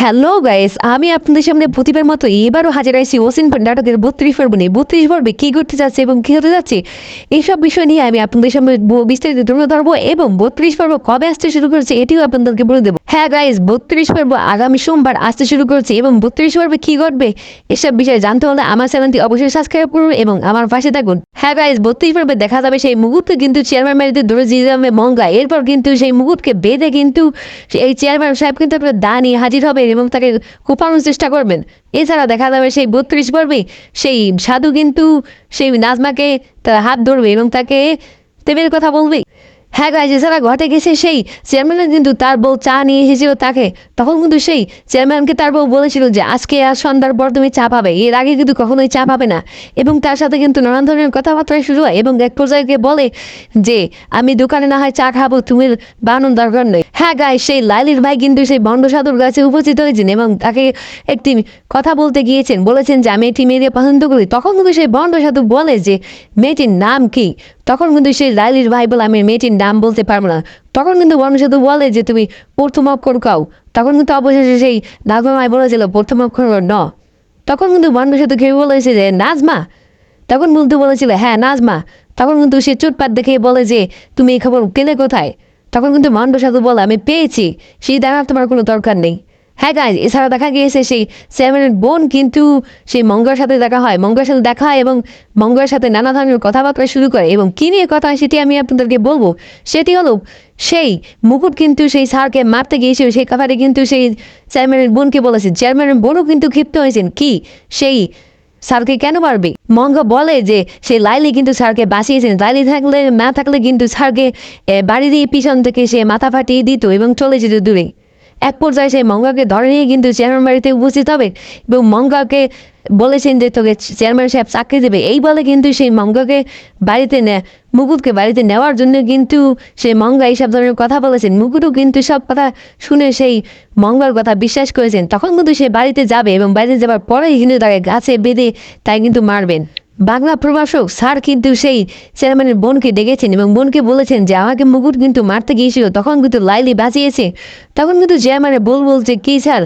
Hello guys আমি আপনাদের সামনে প্রতিবার মতো এবারও হাজির আইসি ওসিন নাটকের বত্রিশ পর্ব নিয়ে। বত্রিশ পর্বে কী করতে যাচ্ছে এবং কী হতে যাচ্ছে? এইসব বিষয় নিয়ে আমি আপনাদের সামনে বিস্তারিত তুলে ধরবো এবং বত্রিশ পর্ব কবে আসতে শুরু করেছে এটিও আপনাদেরকে বলে দেবো। হ্যাঁ গাইস বত্রিশ পর্ব আগামী সোমবার আসতে শুরু করেছে এবং বত্রিশ পর্বে কী ঘটবে এসব বিষয়ে জানতে হলে আমার চ্যানেলটি অবশ্যই সাবস্ক্রাইব করুন এবং আমার পাশে থাকুন। হ্যাঁ গাইস বত্রিশ পর্বে দেখা যাবে সেই মুহূর্তে কিন্তু চেয়ারম্যান বাড়িতে ধরে দিয়ে যাবে মঙ্গা এরপর কিন্তু সেই মুকুটকে বেঁধে কিন্তু এই চেয়ারম্যান সাহেব কিন্তু আপনার দা নিয়ে হাজির হবে। এবং তাকে কুপানোর চেষ্টা করবেন। এছাড়া দেখা যাবে সেই বত্রিশ পর্বে সেই সাধু কিন্তু সেই নাজমাকে তার হাত ধরবে এবং তাকে তেমের কথা বলবে। হ্যাঁ গাইজ এছাড়া ঘটে গেছে সেই চেয়ারম্যান কিন্তু তার বউ চা নিয়ে এসেছিল তাকে। তখন কিন্তু সেই চেয়ারম্যানকে তার বউ বলেছিল যে, আজকে আর সন্ধ্যার পর তুমি চা পাবে। এর আগে কিন্তু কখনোই চা পাবে না। এবং তার সাথে কিন্তু নানান ধরনের কথাবার্তা শুরু হয় এবং এক পর্যায়ে বলে যে, আমি দোকানে না হয় চা খাব, তুমি বানানোর দরকার নেই। হ্যাঁ গাই সেই লাইলির ভাই কিন্তু সেই বন্ড সাধুর কাছে উপস্থিত হয়েছেন এবং তাকে একটি কথা বলতে গিয়েছেন। বলেছেন যে, আমি একটি মেয়েকে পছন্দ করি। তখন কিন্তু সেই বন্ড সাধু বলে যে, মেয়েটির নাম কি? তখন কিন্তু সেই লাইলির ভাই বলে, আমি মেয়েটির নাম বলতে পারব না। তখন কিন্তু বন্ড সাধু বলে যে, তুমি প্রথম অক্ষর কাও। তখন কিন্তু অবশেষে সেই নাজমা নাগমাই বলেছিল প্রথম অক্ষর ন। তখন কিন্তু বন্ড সাধু কেউ বলেছে যে, নাজমা? তখন বলতে বলেছিল হ্যাঁ নাজমা। তখন কিন্তু সে চুটপাট দেখে বলে যে, তুমি এই খবর পেলে কোথায়? তখন কিন্তু সাধু বলে, আমি পেয়েছি। সেই দেখার তোমার কোনো দরকার নেই। হ্যাঁ গাইজ এছাড়া দেখা গিয়েছে সেই সেভেনের বোন কিন্তু সেই মঙ্গলের সাথে দেখা হয়। মঙ্গলের সাথে দেখা হয় এবং মঙ্গলের সাথে নানা ধরনের কথাবার্তা শুরু করে এবং কী নিয়ে কথা হয় সেটি আমি আপনাদেরকে বলব। সেটি হলো, সেই মুকুট কিন্তু সেই স্যারকে মারতে গিয়েছিল। সেই কথাটি কিন্তু সেই চেয়ারম্যানের বোনকে বলেছেন চেয়ারম্যানের বোনও কিন্তু ক্ষিপ্ত হয়েছেন। কি? সেই স্যারকে কেন মারবে? মঙ্গ বলে যে সেই লাইলি কিন্তু স্যারকে বাঁচিয়েছেন। লাইলি থাকলে, না থাকলে কিন্তু স্যারকে বাড়ি দিয়ে পিছন থেকে সে মাথা ফাটিয়ে দিত এবং চলে যেত দূরে। এক পর্যায়ে সেই মঙ্গাকে ধরে নিয়ে কিন্তু চেয়ারম্যান বাড়িতে উপস্থিত হবে এবং মঙ্গাকে বলেছেন যে তোকে চেয়ারম্যান সাহেব চাকরি দেবে। এই বলে কিন্তু সেই মঙ্গাকে বাড়িতে নে, মুকুটকে বাড়িতে নেওয়ার জন্য কিন্তু সেই মঙ্গা এইসব ধরনের কথা বলেছেন। মুকুটও কিন্তু সব কথা শুনে সেই মঙ্গল কথা বিশ্বাস করেছেন। তখন কিন্তু সে বাড়িতে যাবে এবং বাড়িতে যাবার পরেই কিন্তু তাকে গাছে বেঁধে তাই কিন্তু মারবেন। বাংলা প্রভাষক স্যার কিন্তু সেই চেয়ারম্যানের বোনকে ডেকেছেন এবং বোনকে বলেছেন যে, আমাকে মুকুট কিন্তু মারতে গিয়েছিল, তখন কিন্তু লাইলি বাঁচিয়েছে। তখন কিন্তু চেয়ারম্যানের বল বলছে কি স্যার,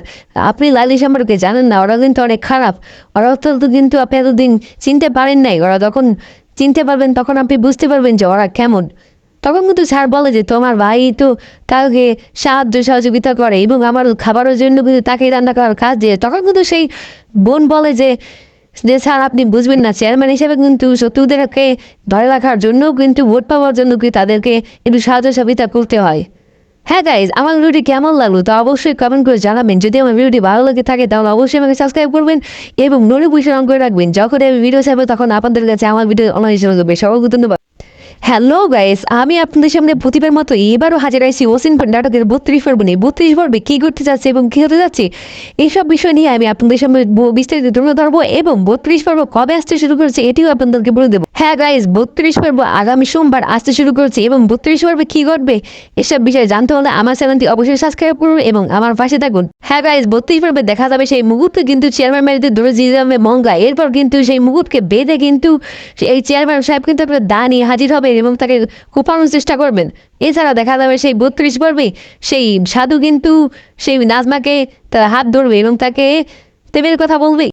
আপনি লাইলি সম্পর্কে জানেন না, ওরা কিন্তু অনেক খারাপ। ওরা তো কিন্তু আপনি এতদিন চিনতে পারেন নাই। ওরা যখন চিনতে পারবেন, তখন আপনি বুঝতে পারবেন যে, ওরা কেমন। তখন কিন্তু স্যার বলে যে, তোমার ভাই তো কাউকে সাহায্য সহযোগিতা করে এবং আমার খাবারের জন্য কিন্তু তাকে রান্না করার কাজ দিয়ে। তখন কিন্তু সেই বোন বলে যে যে স্যার, আপনি বুঝবেন না চেয়ারম্যান হিসেবে কিন্তু শত্রুদেরকে ধরে রাখার জন্য কিন্তু ভোট পাওয়ার জন্য কি তাদেরকে একটু সাহায্য সহযোগিতা করতে হয়? হ্যাঁ গাইজ আমার ভিডিওটি কেমন লাগল তা অবশ্যই কমেন্ট করে জানাবেন। যদি আমার ভিডিওটি ভালো লাগে থাকে তাহলে অবশ্যই আমাকে সাবস্ক্রাইব করবেন এবং নোটিফিকেশন অন করে রাখবেন। যখন আমি ভিডিও চাইব তখন আপনাদের কাছে আমার ভিডিও অনলাইন হিসেবে সবাইকে ধন্যবাদ। হ্যালো গাইস আমি আপনাদের সামনে প্রতিবার মতো এবারও হাজির আইসি ওসিন নাটকের বত্রিশ পর্ব নিয়ে। বত্রিশ পর্বে কী করতে যাচ্ছে এবং কী হতে যাচ্ছে এইসব বিষয় নিয়ে আমি আপনাদের সামনে বিস্তারিত তুলে ধরবো এবং বত্রিশ পর্ব কবে আসতে শুরু করেছে এটিও আপনাদেরকে বলে দেবো। হ্যাঁ গাইস বত্রিশ পর্ব আগামী সোমবার আসতে শুরু করেছে এবং বত্রিশ পর্বে কী ঘটবে, এসব বিষয়ে জানতে হলে আমার চ্যানেলটি অবশ্যই সাবস্ক্রাইব করুন এবং আমার পাশে থাকুন। হ্যাঁ গাইস বত্রিশ পর্বে দেখা যাবে সেই মুহূর্তে কিন্তু চেয়ারম্যান বাড়িতে ধরে দিয়ে যাবে মঙ্গা। এরপর কিন্তু সেই মুকুটকে বেঁধে কিন্তু এই চেয়ারম্যান সাহেব কিন্তু আপনার দা নিয়ে হাজির হবে। এবং তাকে কোপানোর চেষ্টা করবেন। এছাড়া দেখা যাবে সেই বত্রিশ পর্বে সেই সাধু কিন্তু সেই নাজমাকে তার হাত ধরবে এবং তাকে তেমের কথা বলবে।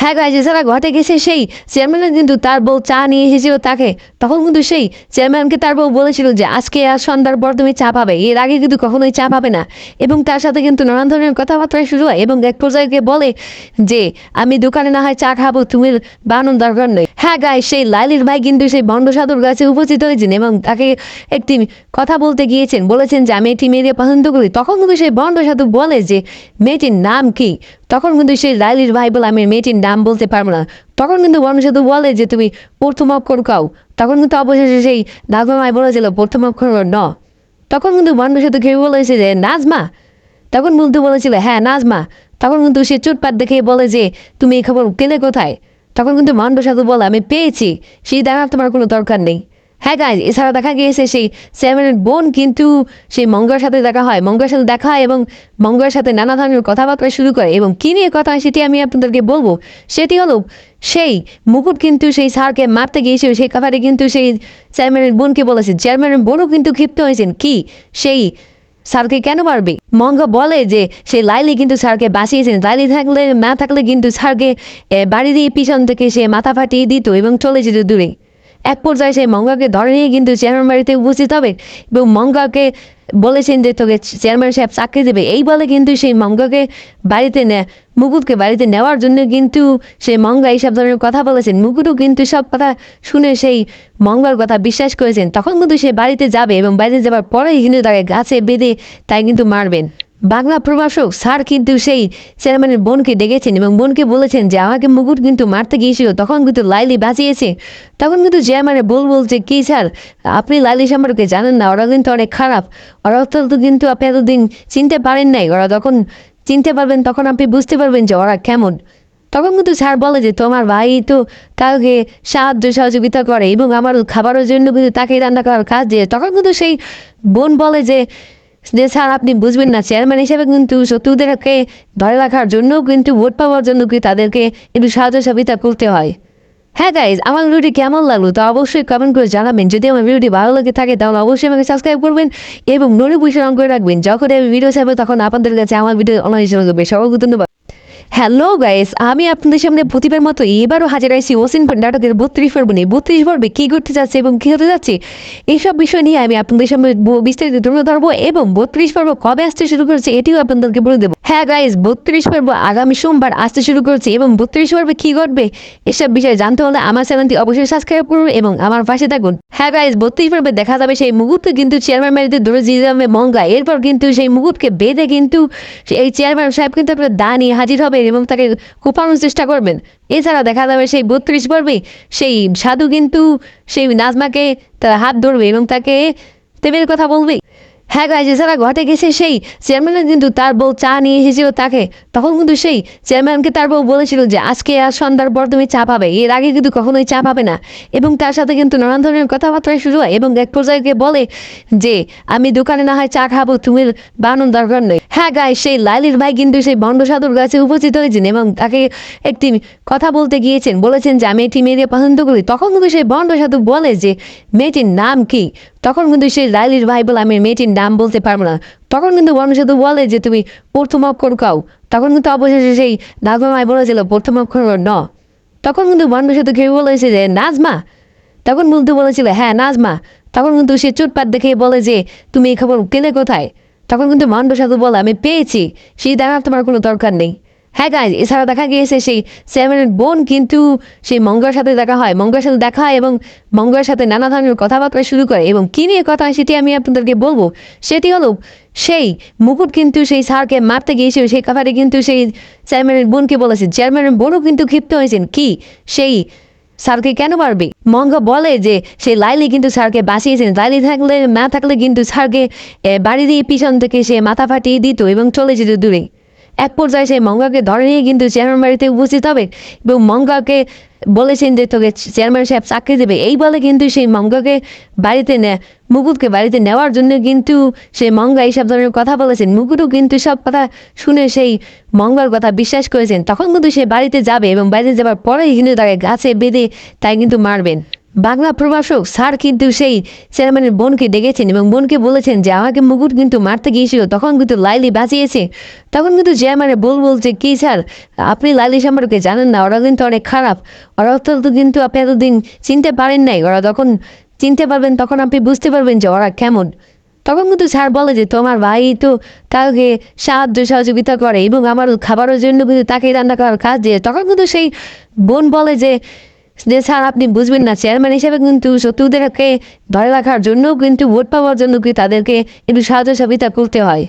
হ্যাঁ গাইজ এছাড়া ঘটে গেছে সেই চেয়ারম্যান কিন্তু তার বউ চা নিয়ে এসেছিল তাকে। তখন কিন্তু সেই চেয়ারম্যানকে তার বউ বলেছিল যে, আজকে আর সন্ধ্যার পর তুমি চা পাবে। এর আগে কিন্তু কখনোই চা পাবে না। এবং তার সাথে কিন্তু নানান ধরনের কথাবার্তা শুরু হয় এবং এক পর্যায়ে বলে যে, আমি দোকানে না হয় চা খাব, তুমি বানানোর দরকার নেই। হ্যাঁ গাই সেই লাইলির ভাই কিন্তু সেই বন্ড সাধুর কাছে উপস্থিত হয়েছেন এবং তাকে একটি কথা বলতে গিয়েছেন। বলেছেন যে, আমি একটি মেয়েকে পছন্দ করি। তখন কিন্তু সেই বন্ড সাধু বলে যে, মেয়েটির নাম কি? তখন কিন্তু সেই লাইলির ভাই বলে, আমি মেয়েটির নাম বলতে পারব না। তখন কিন্তু বন্ড সাধু বলে যে, তুমি প্রথম অক্ষর কাও। তখন কিন্তু অবশেষে সেই নাগমাই বলেছিল, প্রথম অক্ষর ন। তখন কিন্তু বন্ড সাধু কেউ বলেছে যে, নাজমা? তখন বলতে বলেছিল হ্যাঁ নাজমা। তখন কিন্তু সে চুটপাট দেখে বলে যে, তুমি এই খবর পেলে কোথায়? তখন কিন্তু মন্ড সাধু বলে, আমি পেয়েছি। সেই দেখার তোমার কোনো দরকার নেই। হ্যাঁ গাইজ এছাড়া দেখা গিয়েছে সেই সেভেনের বোন কিন্তু সেই মঙ্গলের সাথে দেখা হয়। মঙ্গলের সাথে দেখা হয় এবং মঙ্গলের সাথে নানা ধরনের কথাবার্তা শুরু করে এবং কী নিয়ে কথা হয় সেটি আমি আপনাদেরকে বলব। সেটি হলো সেই মুকুট কিন্তু সেই স্যারকে মারতে গিয়েছিল, সেই কথাটি কিন্তু সেই চেয়ারম্যানের বোনকে বলেছে। চেয়ারম্যানের বোনও কিন্তু ক্ষিপ্ত হয়েছেন। কি? সেই স্যারকে কেন মারবে? মঙ্গা বলে যে সে লাইলি কিন্তু স্যারকে বাঁচিয়েছেন। লাইলি থাকলে, না থাকলে কিন্তু স্যারকে বাড়ি দিয়ে পিছন থেকে সে মাথা ফাটিয়ে দিত এবং চলে যেত দূরে। এক পর্যায়ে সেই মঙ্গাকে ধরে নিয়ে কিন্তু চেয়ারম্যান বাড়িতে উপস্থিত হবে এবং মঙ্গাকে বলেছেন যে তোকে চেয়ারম্যান সাহেব চাকরি দেবে। এই বলে কিন্তু সেই মঙ্গাকে বাড়িতে নে মুকুটকে বাড়িতে নেওয়ার জন্য কিন্তু সেই মঙ্গা এইসব ধরনের কথা বলেছেন। মুকুটও কিন্তু সব কথা শুনে সেই মঙ্গার কথা বিশ্বাস করেছেন। তখন কিন্তু সে বাড়িতে যাবে এবং বাড়িতে যাবার পরেই কিন্তু তাকে গাছে বেঁধে তাই কিন্তু মারবেন। বাংলা প্রভাষক স্যার কিন্তু সেই চেয়ারম্যানের বোনকে ডেকেছেন এবং বোনকে বলেছেন যে, আমাকে মুকুট কিন্তু মারতে গিয়েছিল। তখন কিন্তু লাইলি বাঁচিয়েছে। তখন কিন্তু চেয়ারম্যানের বল বলছে, কি স্যার, আপনি লাইলি সম্পর্কে জানেন না, ওরা কিন্তু অনেক খারাপ। ওরা তো কিন্তু আপনি এতদিন চিনতে পারেন নাই। ওরা তখন চিনতে পারবেন, তখন আপনি বুঝতে পারবেন যে ওরা কেমন। তখন কিন্তু স্যার বলে যে, তোমার ভাই তো কাউকে সাহায্য সহযোগিতা করে এবং আমার খাবারের জন্য কিন্তু তাকে রান্না করার কাজ দিয়ে। তখন কিন্তু সেই বোন বলে যে যে স্যার, আপনি বুঝবেন না চেয়ারম্যান হিসেবে কিন্তু শত্রুদেরকে ধরে রাখার জন্য কিন্তু ভোট পাওয়ার জন্য কি তাদেরকে একটু সাহায্য সহযোগিতা করতে হয়? হ্যাঁ গাইজ আমার ভিডিওটি কেমন লাগল তা অবশ্যই কমেন্ট করে জানাবেন। যদি আমার ভিডিওটি ভালো লাগে থাকে, তাহলে অবশ্যই আমাকে সাবস্ক্রাইব করবেন এবং নোটিফিকেশন অন করে রাখবেন। যখন আমি ভিডিও ছাড়বো, তখন আপনাদের কাছে আমার ভিডিও অনলাইন হিসেবে সবাইকে ধন্যবাদ। হ্যালো গাইস আমি আপনাদের সামনে প্রতিবার মতো এবারও হাজির আইসি ওসিন নাটকের বত্রিশ পর্ব নিয়ে। বত্রিশ পর্বে কী ঘটতে যাচ্ছে এবং কী হতে যাচ্ছে এইসব বিষয় নিয়ে আমি আপনাদের সামনে বিস্তারিত তুলে ধরবো এবং বত্রিশ পর্ব কবে আসতে শুরু করেছে এটিও আপনাদেরকে বলে দেবো। হ্যাঁ গাইস বত্রিশ পর্ব আগামী সোমবার আসতে শুরু করেছে এবং বত্রিশ পর্বে কী ঘটবে, এসব বিষয়ে জানতে হলে আমার চ্যানেলটি অবশ্যই সাবস্ক্রাইব করুন এবং আমার পাশে থাকুন। হ্যাঁ গাইস বত্রিশ পর্বে দেখা যাবে সেই মুহূর্তে কিন্তু চেয়ারম্যান বাড়িতে ধরে দিয়ে যাবে মঙ্গা এরপর কিন্তু সেই মুকুটকে বেঁধে কিন্তু এই চেয়ারম্যান সাহেব কিন্তু একটা দা নিয়ে হাজির হবে এবং তাকে কোপানোর চেষ্টা করবেন। এছাড়া দেখা যাবে সেই বত্রিশ পর্বে সেই সাধু কিন্তু সেই নাজমাকে তার হাত ধরবে এবং তাকে তেমের কথা বলবে। হ্যাঁ গাইজ এছাড়া ঘটে গেছে সেই চেয়ারম্যানের কিন্তু তার বউ চা নিয়ে এসেছিল তাকে। তখন কিন্তু সেই চেয়ারম্যানকে তার বউ বলেছিল যে, আজকে আর সন্ধ্যার পর তুমি চা পাবে। এর আগে কিন্তু কখনোই চা পাবে না। এবং তার সাথে কিন্তু নানান ধরনের কথাবার্তা শুরু হয় এবং এক পর্যায়ে বলে যে, আমি দোকানে না হয় চা খাব, তুমি বানানোর দরকার নেই। হ্যাঁ গাই সেই লাইলির ভাই কিন্তু সেই বন্ড সাধুর কাছে উপস্থিত হয়েছেন এবং তাকে একটি কথা বলতে গিয়েছেন। বলেছেন যে, আমি একটি মেয়েকে পছন্দ করি। তখন কিন্তু সেই বন্ড সাধু বলে যে, মেয়েটির নাম কি? তখন কিন্তু সেই লাইলির ভাই বলে আমি মেয়েটির নাম বলতে পারব না। তখন কিন্তু বন্ড সাধু বলে যে তুমি প্রথম অক্ষর কাও। তখন কিন্তু অবশেষে সেই নাজমা মাই বলেছিল, প্রথম অক্ষর ন। তখন কিন্তু বন্ড সাধু কেউ বলেছে যে, নাজমা? তখন বলতে বলেছিল হ্যাঁ নাজমা। তখন কিন্তু সে চুটপাট দেখে বলে যে, তুমি এই খবর পেলে কোথায়? তখন কিন্তু মন্ড সাধু বলে, আমি পেয়েছি। সেই দেখার তোমার কোনো দরকার নেই। হ্যাঁ গাইজ এছাড়া দেখা গিয়েছে সেই সেভেনের বোন কিন্তু সেই মঙ্গলার সাথে দেখা হয়। মঙ্গলার সাথে দেখা হয় এবং মঙ্গলার সাথে নানা ধরনের কথাবার্তা শুরু করে এবং কী নিয়ে কথা হয় সেটি আমি আপনাদেরকে বলব। সেটি হলো সেই মুকুট কিন্তু সেই স্যারকে মারতে গিয়েছিল। সেই কথাটি কিন্তু সেই চেয়ারম্যানের বোনকে বলেছে। চেয়ারম্যানের বোনও কিন্তু ক্ষিপ্ত হয়েছেন। কি? সেই স্যারকে কেন মারবে? মঙ্গ বলে যে সে লাইলি কিন্তু স্যারকে বাঁচিয়েছেন। লাইলি থাকলে না থাকলে কিন্তু স্যারকে বাড়ি দিয়ে পিছন থেকে সে মাথা ফাটিয়ে দিত এবং চলে যেত দূরে। এক পর্যায়ে সেই মঙ্গাকে ধরে নিয়ে কিন্তু চেয়ারম্যান বাড়িতে উপস্থিত হবে এবং মঙ্গাকে বলেছেন যে তোকে চেয়ারম্যান সাহেব চাকরি দেবে। এই বলে কিন্তু সেই মঙ্গাকে বাড়িতে নে, মুকুটকে বাড়িতে নেওয়ার জন্য কিন্তু সেই মঙ্গা এইসব ধরনের কথা বলেছেন। মুকুটও কিন্তু সব কথা শুনে সেই মঙ্গার কথা বিশ্বাস করেছেন। তখন কিন্তু সে বাড়িতে যাবে এবং বাড়িতে যাবার পরেই কিন্তু তাকে গাছে বেঁধে তাই কিন্তু মারবেন। বাংলা প্রভাষক স্যার কিন্তু সেই চেয়ারম্যানের বোনকে ডেকেছেন এবং বোনকে বলেছেন যে, আমাকে মুকুট কিন্তু মারতে গিয়েছিল, তখন কিন্তু লাইলি বাঁচিয়েছে তখন কিন্তু চেয়ারম্যানের বল বলছে, কি স্যার, আপনি লাইলি সম্পর্কে জানেন না, ওরা কিন্তু অনেক খারাপ। ওরা তো কিন্তু আপনি এতদিন চিনতে পারেন নাই। ওরা তখন চিনতে পারবেন, তখন আপনি বুঝতে পারবেন যে ওরা কেমন। তখন কিন্তু স্যার বলে যে, তোমার ভাই তো কাউকে সাহায্য সহযোগিতা করে এবং আমার খাবারের জন্য কিন্তু তাকে রান্না করার কাজ দিয়ে। তখন কিন্তু সেই বোন বলে যে যে আপনি বুঝবেন না চেয়ারম্যান হিসেবে কিন্তু শত্রুদেরকে ধরে রাখার জন্য কিন্তু ভোট পাওয়ার জন্য কি তাদেরকে একটু সাহায্য সহযোগিতা করতে হয়?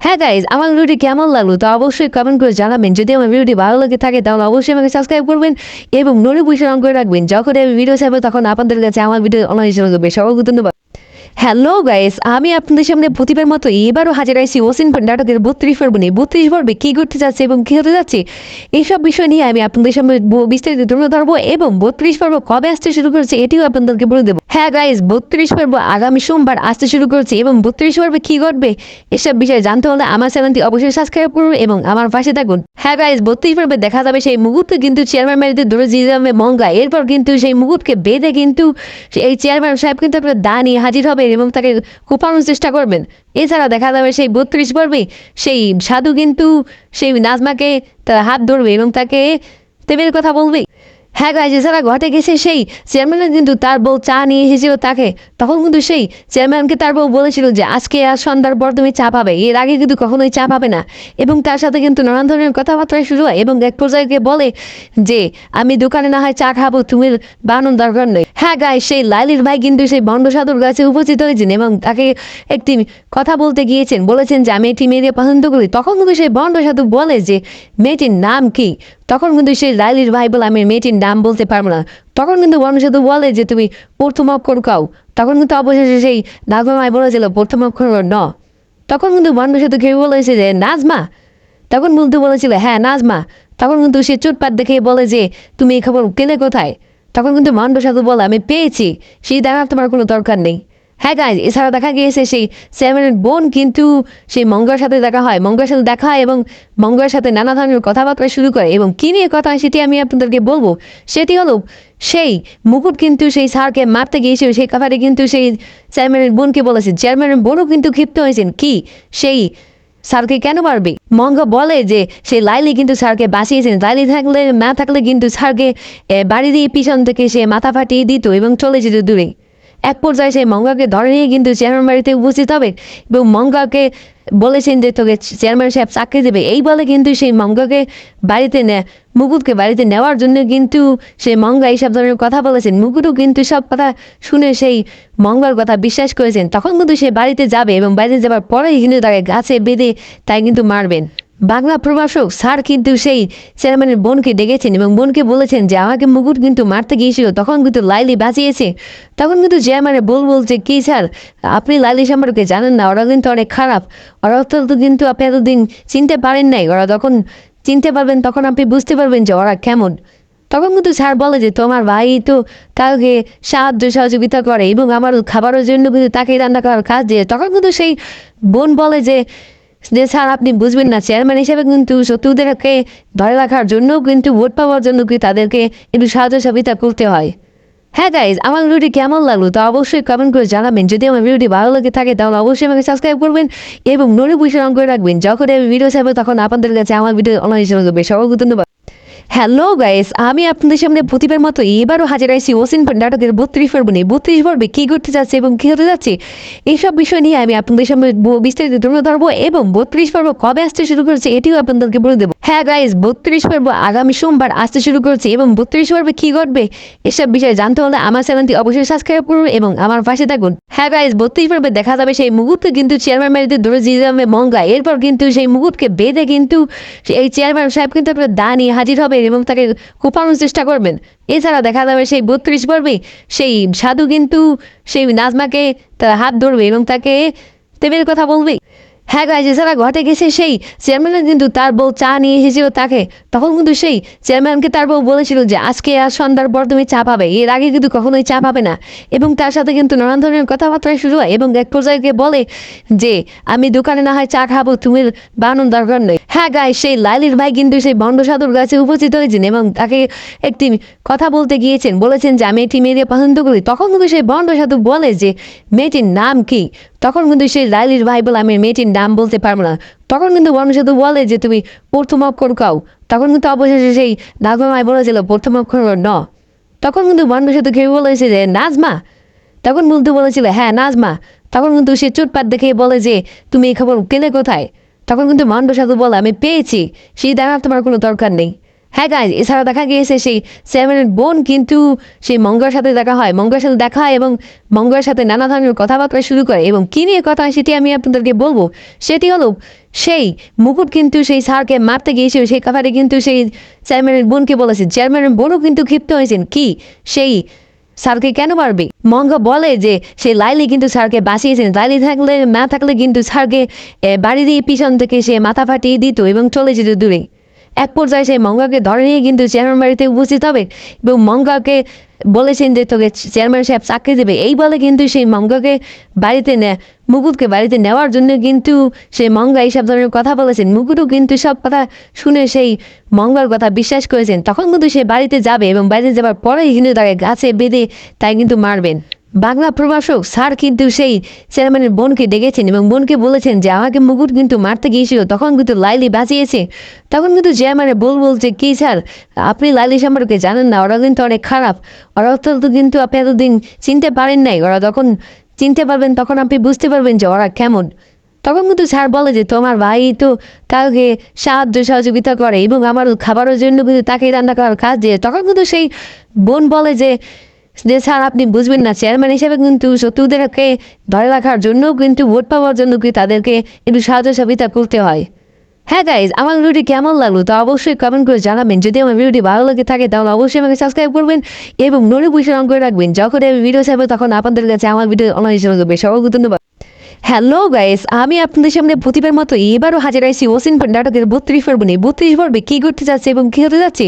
হ্যাঁ গাইজ আমার ভিডিওটি কেমন লাগল তো অবশ্যই কমেন্ট করে জানাবেন। যদি আমার ভিডিওটি ভালো লাগে থাকে, তাহলে অবশ্যই আমাকে সাবস্ক্রাইব করবেন এবং নোটিফিকেশন অন করে রাখবেন। যখন আমি ভিডিও ছাড়বো, তখন আপনাদের কাছে আমার ভিডিও অনলাইন হিসেবে করবে সবাইকে ধন্যবাদ। হ্যালো গাইস আমি আপনাদের সামনে প্রতিবার মতো এবারও হাজির আইসি ওসিন নাটকের বত্রিশ পর্ব নিয়ে। বত্রিশ পর্বে কী ঘটতে যাচ্ছে এবং কী হতে যাচ্ছে? এইসব বিষয় নিয়ে আমি আপনাদের সামনে বিস্তারিত তুলে ধরবো এবং বত্রিশ পর্ব কবে আসতে শুরু করেছে এটিও আপনাদেরকে বলে দেবো। হ্যাঁ গাইস বত্রিশ পর্ব আগামী সোমবার আসতে শুরু করেছে এবং বত্রিশ পর্বে কী ঘটবে এসব বিষয়ে জানতে হলে আমার চ্যানেলটি অবশ্যই সাবস্ক্রাইব করুন এবং আমার পাশে থাকুন। হ্যাঁ গাইস বত্রিশ পর্বে দেখা যাবে সেই মুহূর্তে কিন্তু চেয়ারম্যান বাড়িতে ধরে দিয়ে যাবে মঙ্গা। এরপর কিন্তু সেই মুকুটকে বেঁধে কিন্তু এই চেয়ারম্যান সাহেব কিন্তু আপনার দা নিয়ে হাজির হবে। হবে এবং তাকে কুপানোর চেষ্টা করবেন। এছাড়া দেখা যাবে সেই বত্রিশ পর্বে সেই সাধু কিন্তু সেই নাজমাকে তার হাত ধরবে এবং তাকে তেমের কথা বলবে। হ্যাঁ গাইজ এছাড়া ঘটে গেছে সেই চেয়ারম্যানের কিন্তু তার বউ চা নিয়ে এসেছিল তাকে। তখন কিন্তু সেই চেয়ারম্যানকে তার বউ বলেছিল যে, আজকে আর সন্ধ্যার পর তুমি চা পাবে। এর আগে কিন্তু কখনোই চা পাবে না। এবং তার সাথে কিন্তু নানান ধরনের কথাবার্তা শুরু হয় এবং এক পর্যায়ে বলে যে, আমি দোকানে না হয় চা খাব, তুমি বানানোর দরকার নেই। হ্যাঁ গাই সেই লাইলির ভাই কিন্তু সেই বন্ড সাধুর কাছে উপস্থিত হয়েছেন এবং তাকে একটি কথা বলতে গিয়েছেন। বলেছেন যে, আমি একটি মেয়েকে পছন্দ করি। তখন কিন্তু সেই বন্ড সাধু বলে যে, মেয়েটির নাম কি? তখন কিন্তু সেই লাইলির ভাই বলে, আমি মেয়েটির নাম বলতে পারব না। তখন কিন্তু বন্ড সাধু বলে যে, তুমি প্রথম অক্ষর কাও। তখন কিন্তু অবশেষে সেই নাজমা নাগমাই বলেছিল প্রথম অক্ষর ন। তখন কিন্তু বন্ড সাধু কেউ বলেছে যে, নাজমা? তখন বলতে বলেছিল হ্যাঁ নাজমা। তখন কিন্তু সে চুটপাট দেখে বলে যে, তুমি এই খবর পেলে কোথায়? তখন কিন্তু সাধু বলে, আমি পেয়েছি। সেই দেখার তোমার কোনো দরকার নেই। হ্যাঁ গাইজ এছাড়া দেখা গিয়েছে সেই সেভেনের বোন কিন্তু সেই মঙ্গলের সাথে দেখা হয়। মঙ্গলের সাথে দেখা হয় এবং মঙ্গলের সাথে নানা ধরনের কথাবার্তা শুরু করে এবং কী নিয়ে কথা হয় সেটি আমি আপনাদেরকে বলব। সেটি হলো সেই মুকুট কিন্তু সেই স্যারকে মারতে গিয়েছিল। সেই কথাটি কিন্তু সেই চেয়ারম্যানের বোনকে বলেছে। চেয়ারম্যানের বোনও কিন্তু ক্ষিপ্ত হয়েছেন। কি? সেই স্যারকে কেন মারবে? মঙ্গ বলে যে সেই লাইলি কিন্তু স্যারকে বাঁচিয়েছেন। লাইলি থাকলে, না থাকলে কিন্তু স্যারকে বাড়ি দিয়ে পিছন থেকে সে মাথা ফাটিয়ে দিত এবং চলে যেত দূরে। এক পর্যায়ে সেই মঙ্গাকে ধরে নিয়ে কিন্তু চেয়ারম্যান বাড়িতে উপস্থিত হবে এবং মঙ্গাকে বলেছেন যে তোকে চেয়ারম্যান সাহেব চাকরি দেবে। এই বলে কিন্তু সেই মঙ্গাকে বাড়িতে নে, মুকুটকে বাড়িতে নেওয়ার জন্য কিন্তু সেই মঙ্গা এইসব ধরনের কথা বলেছেন। মুকুটও কিন্তু সব কথা শুনে সেই মঙ্গল কথা বিশ্বাস করেছেন। তখন কিন্তু সে বাড়িতে যাবে এবং বাড়িতে যাবার পরেই কিন্তু তাকে গাছে বেঁধে তাই কিন্তু মারবেন। বাংলা প্রভাষক স্যার কিন্তু সেই চেয়ারম্যানের বোনকে ডেকেছেন এবং বোনকে বলেছেন যে, আমাকে মুকুট কিন্তু মারতে গিয়েছিল, তখন কিন্তু লাইলি বাঁচিয়েছে। তখন কিন্তু চেয়ারম্যানের বোন বলছে কি স্যার, আপনি লাইলি সম্পর্কে জানেন না, ওরা কিন্তু অনেক খারাপ। ওরা তো কিন্তু আপনি এতদিন চিনতে পারেন নাই। ওরা যখন চিনতে পারবেন, তখন আপনি বুঝতে পারবেন যে ওরা কেমন। তখন কিন্তু স্যার বলে যে, তোমার ভাই তো কাউকে সাহায্য সহযোগিতা করে এবং আমার খাবারের জন্য কিন্তু তাকে রান্না করার কাজ দিয়ে। তখন কিন্তু সেই বোন বলে যে যে স্যার, আপনি বুঝবেন না চেয়ারম্যান হিসেবে কিন্তু শত্রুদেরকে ধরে রাখার জন্য কিন্তু ভোট পাওয়ার জন্য কি তাদেরকে একটু সাহায্য সহযোগিতা করতে হয়? হ্যাঁ গাইজ আমার ভিডিওটি কেমন লাগল তা অবশ্যই কমেন্ট করে জানাবেন। যদি আমার ভিডিওটি ভালো লাগে থাকে, তাহলে অবশ্যই আমাকে সাবস্ক্রাইব করবেন এবং নোটিফিকেশন অন করে রাখবেন। যখন আমি ভিডিও ছাড়বো, তখন আপনাদের কাছে আমার ভিডিও অনলাইন হিসেবে সকলকে ধন্যবাদ। হ্যালো গাইস আমি আপনাদের সামনে প্রতিবার মতো এবারও হাজির আইসি ওসিন নাটকের বত্রিশ পর্ব নিয়ে। বত্রিশ পর্বে কী ঘটতে যাচ্ছে এবং কী হতে যাচ্ছে এইসব বিষয় নিয়ে আমি আপনাদের সামনে বিস্তারিত তুলে ধরবো এবং বত্রিশ পর্ব কবে আসতে শুরু করেছে এটিও আপনাদেরকে বলে দেবো। হ্যাঁ গাইস বত্রিশ পর্ব আগামী সোমবার আসতে শুরু করেছে এবং বত্রিশ পর্বে কী ঘটবে, এসব বিষয়ে জানতে হলে আমার চ্যানেলটি অবশ্যই সাবস্ক্রাইব করুন এবং আমার পাশে থাকুন। হ্যাঁ গাইস বত্রিশ পর্বে দেখা যাবে সেই মুকুটকে কিন্তু চেয়ারম্যান বাড়িতে ধরে দিয়ে মঙ্গা। এরপর কিন্তু সেই মুকুটকে বেঁধে কিন্তু এই চেয়ারম্যান সাহেব কিন্তু আপনার দা নিয়ে হাজির হবে এবং তাকে কোপানোর চেষ্টা করবেন। এছাড়া দেখা যাবে সেই বত্রিশ পর্বে সেই সাধু কিন্তু সেই নাজমাকে তার হাত ধরবে এবং তাকে তেমের কথা বলবে। হ্যাঁ গাইজ এছাড়া ঘটে গেছে সেই চেয়ারম্যানের কিন্তু তার বউ চা নিয়ে এসেছিল তাকে। তখন কিন্তু সেই চেয়ারম্যানকে তার বউ বলেছিল যে, আজকে আর সন্ধ্যার পর তুমি চা পাবে। এর আগে কিন্তু কখনোই চা পাবে না। এবং তার সাথে কিন্তু নানান ধরনের কথাবার্তা শুরু হয় এবং এক পর্যায়ে বলে যে, আমি দোকানে না হয় চা খাব, তুমি বানানোর দরকার নেই। হ্যাঁ গাই সেই লাইলির ভাই কিন্তু সেই বন্ড সাধুর কাছে উপস্থিত হয়েছেন এবং তাকে একটি কথা বলতে গিয়েছেন। বলেছেন যে, আমি একটি মেয়েকে পছন্দ করি। তখন কিন্তু সেই বন্ড সাধু বলে যে, মেয়েটির নাম কি? তখন কিন্তু সেই লাইলির ভাই বলে, আমি মেয়েটির নাম বলতে পারব না। তখন কিন্তু বন্ড সাধু বলে যে, তুমি প্রথম অক্ষর কাও। তখন কিন্তু অবশেষে সেই নাগমায় বলেছিল, প্রথম অক্ষর ন। তখন কিন্তু বন্ড সাধু কেউ বলেছে যে, নাজমা? তখন বলতে বলেছিল হ্যাঁ নাজমা। তখন কিন্তু সে চুটপাট দেখে বলে যে, তুমি এই খবর পেলে কোথায়? তখন কিন্তু মন্ড সাধু বলে, আমি পেয়েছি। সেই দেখার তোমার কোনো দরকার নেই। হ্যাঁ গাইজ এছাড়া দেখা গিয়েছে সেই সেভেনের বোন কিন্তু সেই মঙ্গলের সাথে দেখা হয়। মঙ্গলের সাথে দেখা হয় এবং মঙ্গলের সাথে নানা ধরনের কথাবার্তা শুরু করে এবং কী নিয়ে কথা হয় সেটি আমি আপনাদেরকে বলব। সেটি হলো সেই মুকুট কিন্তু সেই স্যারকে মারতে গিয়েছিল, সেই কথাটি কিন্তু সেই চেয়ারম্যানের বোনকে বলেছে। চেয়ারম্যানের বোনও কিন্তু ক্ষিপ্ত হয়েছেন। কি? সেই স্যারকে কেন মারবে? মঙ্গ বলে যে সে লাইলি কিন্তু স্যারকে বাঁচিয়েছেন। লাইলি থাকলে, না থাকলে কিন্তু স্যারকে বাড়ি দিয়ে পিছন থেকে সে মাথা ফাটিয়ে দিত এবং চলে যেত দূরে। এক পর্যায়ে সেই মঙ্গাকে ধরে নিয়ে কিন্তু চেয়ারম্যান বাড়িতে উপস্থিত হবে এবং মঙ্গাকে বলেছেন যে তোকে চেয়ারম্যান সাহেব চাকরি দেবে। এই বলে কিন্তু সেই মঙ্গাকে বাড়িতে নে মুকুটকে বাড়িতে নেওয়ার জন্য কিন্তু সেই মঙ্গা এইসব ধরনের কথা বলেছেন। মুকুটও কিন্তু সব কথা শুনে সেই মঙ্গার কথা বিশ্বাস করেছেন। তখন কিন্তু সে বাড়িতে যাবে এবং বাড়িতে যাবার পরেই কিন্তু তাকে গাছে বেঁধে তাই কিন্তু মারবেন। বাংলা প্রভাষক স্যার কিন্তু সেই চেয়ারম্যানের বোনকে ডেকেছেন এবং বোনকে বলেছেন যে, আমাকে মুকুট কিন্তু মারতে গিয়েছিল। তখন কিন্তু লাইলি বাঁচিয়েছে। তখন কিন্তু চেয়ারম্যানের বল বলছে, কি স্যার, আপনি লাইলি সম্পর্কে জানেন না। ওরা কিন্তু অনেক খারাপ। ওরা তো কিন্তু আপনি এতদিন চিনতে পারেন নাই। ওরা তখন চিনতে পারবেন, তখন আপনি বুঝতে পারবেন যে ওরা কেমন। তখন কিন্তু স্যার বলে যে, তোমার ভাই তো কাউকে সাহায্য সহযোগিতা করে এবং আমার খাবারের জন্য কিন্তু তাকে রান্না করার কাজ দিয়ে তখন কিন্তু সেই বোন বলে যে স্যার, আপনি বুঝবেন না চেয়ারম্যান হিসেবে কিন্তু শত্রুদেরকে ধরে রাখার জন্য কিন্তু ভোট পাওয়ার জন্য কি তাদেরকে একটু সাহায্য সহযোগিতা করতে হয়? হ্যাঁ গাইজ আমার ভিডিওটি কেমন লাগল তা অবশ্যই কমেন্ট করে জানাবেন। যদি আমার ভিডিওটি ভালো লাগে থাকে, তাহলে অবশ্যই আমাকে সাবস্ক্রাইব করবেন এবং নোটিফিকেশন অন করে রাখবেন। যখন আমি ভিডিও ছাড়বো, তখন আপনাদের কাছে আমার ভিডিও অনলাইন হিসেবে সবাইকে ধন্যবাদ। হ্যালো গাইস আমি আপনাদের সামনে প্রতিবার মতো এবারও হাজির আইসি ওসিন নাটকের বত্রিশ পর্ব নিয়ে। বত্রিশ পর্বে কী করতে যাচ্ছে এবং কী হতে যাচ্ছে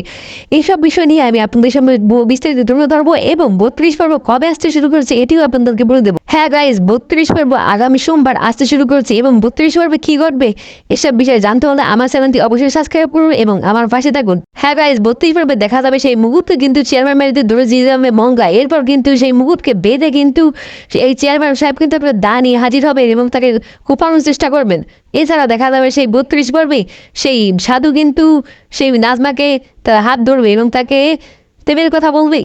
এইসব বিষয় নিয়ে আমি আপনাদের সামনে বিস্তারিত তুলে ধরবো এবং বত্রিশ পর্ব কবে আসতে শুরু করেছে এটিও আপনাদেরকে বলে দেবো। হ্যাঁ গাইস বত্রিশ পর্ব আগামী সোমবার আসতে শুরু করেছে এবং বত্রিশ পর্বে কী ঘটবে, এসব বিষয়ে জানতে হলে আমার চ্যানেলটি অবশ্যই সাবস্ক্রাইব করুন এবং আমার পাশে থাকুন। হ্যাঁ গাইস বত্রিশ পর্বে দেখা যাবে সেই মুকুটকে কিন্তু চেয়ারম্যান বাড়িতে ধরে দিয়ে যাবে মঙ্গা এরপর কিন্তু সেই মুকুটকে বেঁধে কিন্তু এই চেয়ারম্যান সাহেব কিন্তু আপনার দা নিয়ে হাজির হবে এবং তাকে কুপানোর চেষ্টা করবেন। এছাড়া দেখা যাবে সেই বত্রিশ পর্বে সেই সাধু কিন্তু সেই নাজমাকে তার হাত ধরবে এবং তাকে তেমের কথা বলবে।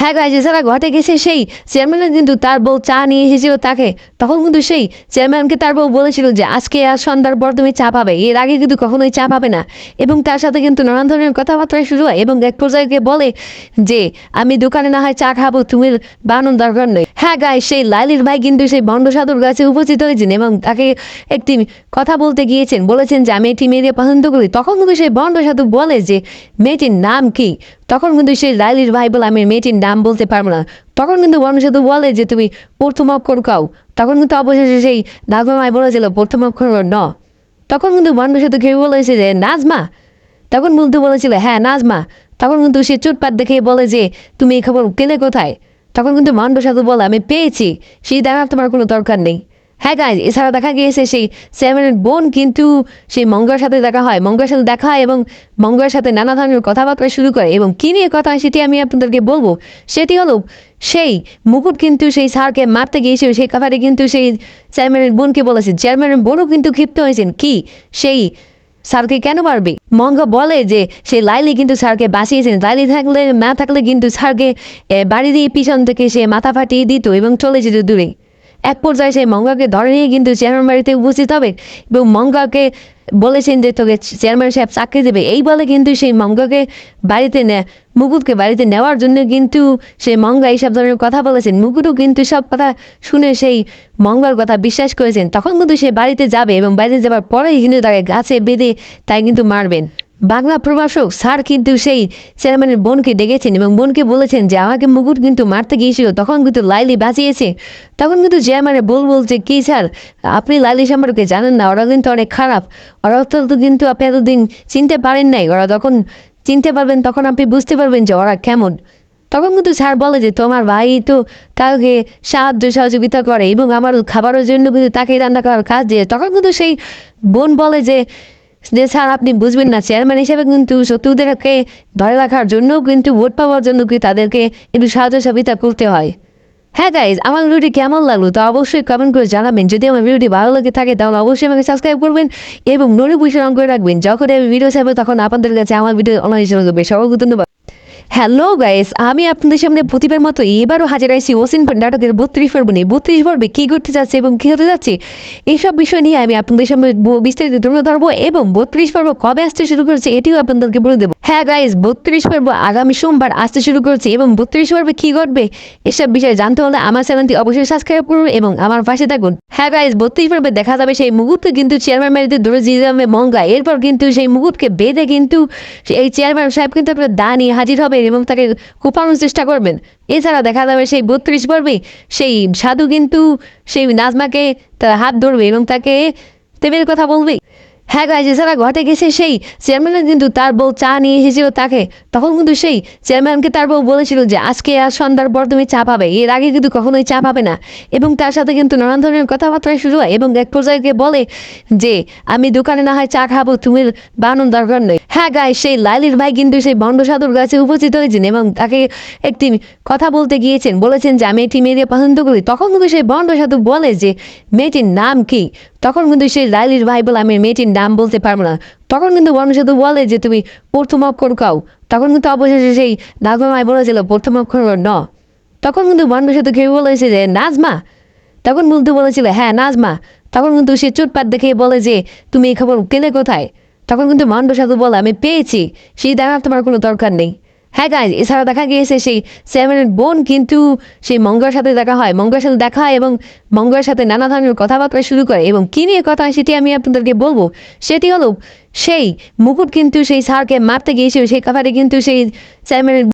হ্যাঁ গাইজ এছাড়া ঘটে গেছে সেই চেয়ারম্যানের কিন্তু তার বউ চা নিয়ে এসেছিল তাকে। তখন কিন্তু সেই চেয়ারম্যানকে তার বউ বলেছিল যে, আজকে আর সন্ধ্যার পর তুমি চা পাবে। এর আগে কিন্তু কখনোই চা পাবে না। এবং তার সাথে কিন্তু নানান ধরনের কথাবার্তা শুরু হয় এবং এক পর্যায়ে বলে যে, আমি দোকানে না হয় চা খাব, তুমি বানানোর দরকার নেই। হ্যাঁ গাই সেই লাইলির ভাই কিন্তু সেই বন্ড সাধুর কাছে উপস্থিত হয়েছেন এবং তাকে একটি কথা বলতে গিয়েছেন। বলেছেন যে, আমি একটি মেয়েকে পছন্দ করি। তখন কিন্তু সেই বন্ড সাধু বলে যে, মেয়েটির নাম কি? তখন কিন্তু সেই লাইলির ভাই বলে, আমি মেয়েটির নাম বলতে পারব না। তখন কিন্তু মানুষ সাধু বলে যে তুমি প্রথম অক্ষর কাও। তখন কিন্তু অবশেষে সেই নাজমা মাই বলেছিল, প্রথম অক্ষর ন। তখন কিন্তু মানুষ সাধু কেউ বলেছে যে, নাজমা? তখন বলতে বলেছিল হ্যাঁ নাজমা। তখন কিন্তু সে চুটপাট দেখে বলে যে, তুমি এই খবর পেলে কোথায়? তখন কিন্তু মানুষ সাধু বলে, আমি পেয়েছি। সেই দেখার তোমার কোনো দরকার নেই। হ্যাঁ গাইজ এছাড়া দেখা গিয়েছে সেই সেভেনের বোন কিন্তু সেই মঙ্গলার সাথে দেখা হয়। মঙ্গলার সাথে দেখা হয় এবং মঙ্গলার সাথে নানা ধরনের কথাবার্তা শুরু করে এবং কী নিয়ে কথা হয় সেটি আমি আপনাদেরকে বলব। সেটি হলো সেই মুকুট কিন্তু সেই স্যারকে মারতে গিয়েছিল। সেই কথাটি কিন্তু সেই চেয়ারম্যানের বোনকে বলেছে। চেয়ারম্যানের বোনও কিন্তু ক্ষিপ্ত হয়েছেন। কি? সেই স্যারকে কেন মারবে? মঙ্গা বলে যে সে লাইলি কিন্তু স্যারকে বাঁচিয়েছেন। লাইলি থাকলে না থাকলে কিন্তু স্যারকে বাড়ি দিয়ে পিছন থেকে সে মাথা ফাটিয়ে দিত এবং চলে যেত দূরে। এক পর্যায়ে সেই মঙ্গাকে ধরে নিয়ে কিন্তু চেয়ারম্যান বাড়িতে উপস্থিত হবে এবং মঙ্গাকে বলেছেন যে তোকে চেয়ারম্যান সাহেব চাকরি দেবে। এই বলে কিন্তু সেই মঙ্গাকে বাড়িতে নে মুকুটকে বাড়িতে নেওয়ার জন্য কিন্তু সেই মঙ্গা এইসব ধরনের কথা বলেছেন। মুকুটও কিন্তু সব কথা শুনে সেই মঙ্গার কথা বিশ্বাস করেছেন। তখন কিন্তু সে বাড়িতে যাবে এবং বাড়িতে যাবার পরেই কিন্তু তাকে গাছে বেঁধে তাই কিন্তু মারবেন। বাংলা প্রভাষক স্যার কিন্তু সেই চেয়ারম্যানের বোনকে ডেকেছেন এবং বোনকে বলেছেন যে, আমাকে মুকুট কিন্তু মারতে গিয়েছিল। তখন কিন্তু লাইলি বাঁচিয়েছে তখন কিন্তু চেয়ারম্যানের বল বলছে, কি স্যার, আপনি লাইলি সম্পর্কে জানেন না, ওরা কিন্তু অনেক খারাপ। ওরা তো কিন্তু আপনি এতদিন চিনতে পারেন নাই। ওরা তখন চিনতে পারবেন, তখন আপনি বুঝতে পারবেন যে ওরা কেমন। তখন কিন্তু স্যার বলে যে, তোমার ভাই তো কাউকে সাহায্য সহযোগিতা করে এবং আমার খাবারের জন্য কিন্তু তাকে রান্না করার কাজ দিয়ে। তখন কিন্তু সেই বোন বলে যে যে স্যার, আপনি বুঝবেন না চেয়ারম্যান হিসেবে কিন্তু শত্রুদেরকে ধরে রাখার জন্য কিন্তু ভোট পাওয়ার জন্য কি তাদেরকে একটু সাহায্য সহযোগিতা করতে হয়? হ্যাঁ গাইজ আমার ভিডিওটি কেমন লাগল তো অবশ্যই কমেন্ট করে জানাবেন। যদি আমার ভিডিওটি ভালো লাগে থাকে, তাহলে অবশ্যই আমাকে সাবস্ক্রাইব করবেন এবং নোটিফিকেশন অন করে রাখবেন। যখন আমি ভিডিও ছাড়বো, তখন আপনাদের কাছে আমার ভিডিও অনলাইন দেবে ধন্যবাদ। হ্যালো গাইস আমি আপনাদের সামনে প্রতিবার মতো এবারও হাজির আইসি ওসিন নাটকের বত্রিশ পর্ব নিয়ে। বত্রিশ পর্বে কী ঘটতে যাচ্ছে এবং কী হতে যাচ্ছে এইসব বিষয় নিয়ে আমি আপনাদের সামনে বিস্তারিত তুলে ধরবো এবং বত্রিশ পর্ব কবে আসতে শুরু করেছে এটিও আপনাদেরকে বলে দেবো। হ্যাঁ গাইস বত্রিশ পর্ব আগামী সোমবার আসতে শুরু করেছে এবং বত্রিশ পর্বে কী ঘটবে, এসব বিষয়ে জানতে হলে আমার চ্যানেলটি অবশ্যই সাবস্ক্রাইব করুন এবং আমার পাশে থাকুন। হ্যাঁ গাইস বত্রিশ পর্বে দেখা যাবে সেই মুকুটকে কিন্তু চেয়ারম্যান বাড়িতে ধরে দিয়ে যাবে মঙ্গা। এরপর কিন্তু সেই মুকুটকে বেঁধে কিন্তু এই চেয়ারম্যান সাহেব কিন্তু আপনার দা নিয়ে হাজির হবে এবং তাকে কুপানোর চেষ্টা করবেন। এছাড়া দেখা যাবে সেই বত্রিশ পর্বে সেই সাধু কিন্তু সেই নাজমাকে তার হাত ধরবে এবং তাকে তেমের কথা বলবে। হ্যাঁ গাইজ এছাড়া ঘটে গেছে সেই চেয়ারম্যান কিন্তু তার বউ চা নিয়ে এসেছিল তাকে। তখন কিন্তু সেই চেয়ারম্যানকে তার বউ বলেছিল যে, আজকে আর সন্ধ্যার পর তুমি চা পাবে। এর আগে কিন্তু কখনোই চা পাবে না। এবং তার সাথে কিন্তু নানান ধরনের কথাবার্তা শুরু হয় এবং এক পর্যায়ে বলে যে, আমি দোকানে না হয় চা খাব, তুমি বানানোর দরকার নেই। হ্যাঁ গাই সেই লাইলির ভাই কিন্তু সেই বন্ড সাধুর কাছে উপস্থিত হয়েছেন এবং তাকে একটি কথা বলতে গিয়েছেন। বলেছেন যে, আমি একটি মেয়েকে পছন্দ করি। তখন কিন্তু সেই বন্ড সাধু বলে যে, মেয়েটির নাম কি? তখন কিন্তু সেই লাইলির ভাই বলে, আমি মেয়েটির নাম বলতে পারব না। তখন কিন্তু বন্ড সাধু বলে যে, তুমি প্রথম অক্ষর কাও। তখন কিন্তু অবশেষে সেই নাজমা নাগমাই বলেছিল প্রথম অক্ষর ন। তখন কিন্তু বন্ড সাধু কেউ বলেছে যে, নাজমা? তখন বলতে বলেছিল হ্যাঁ নাজমা। তখন কিন্তু সে চুটপাট দেখে বলে যে, তুমি এই খবর পেলে কোথায়? তখন কিন্তু মন্ড সাধু বলে, আমি পেয়েছি। সেই দেখার তোমার কোনো দরকার নেই। হ্যাঁ গাইজ এছাড়া দেখা গিয়েছে সেই স্যামের বোন কিন্তু সেই মঙ্গলের সাথে দেখা হয়। মঙ্গলের সাথে দেখা হয় এবং মঙ্গলের সাথে নানা ধরনের কথাবার্তা শুরু করে এবং কী নিয়ে কথা হয় সেটি আমি আপনাদেরকে বলব। সেটি হলো, সেই মুকুট কিন্তু সেই স্যারকে মারতে গিয়েছিল, সেই কথাটি কিন্তু সেই সেভেনের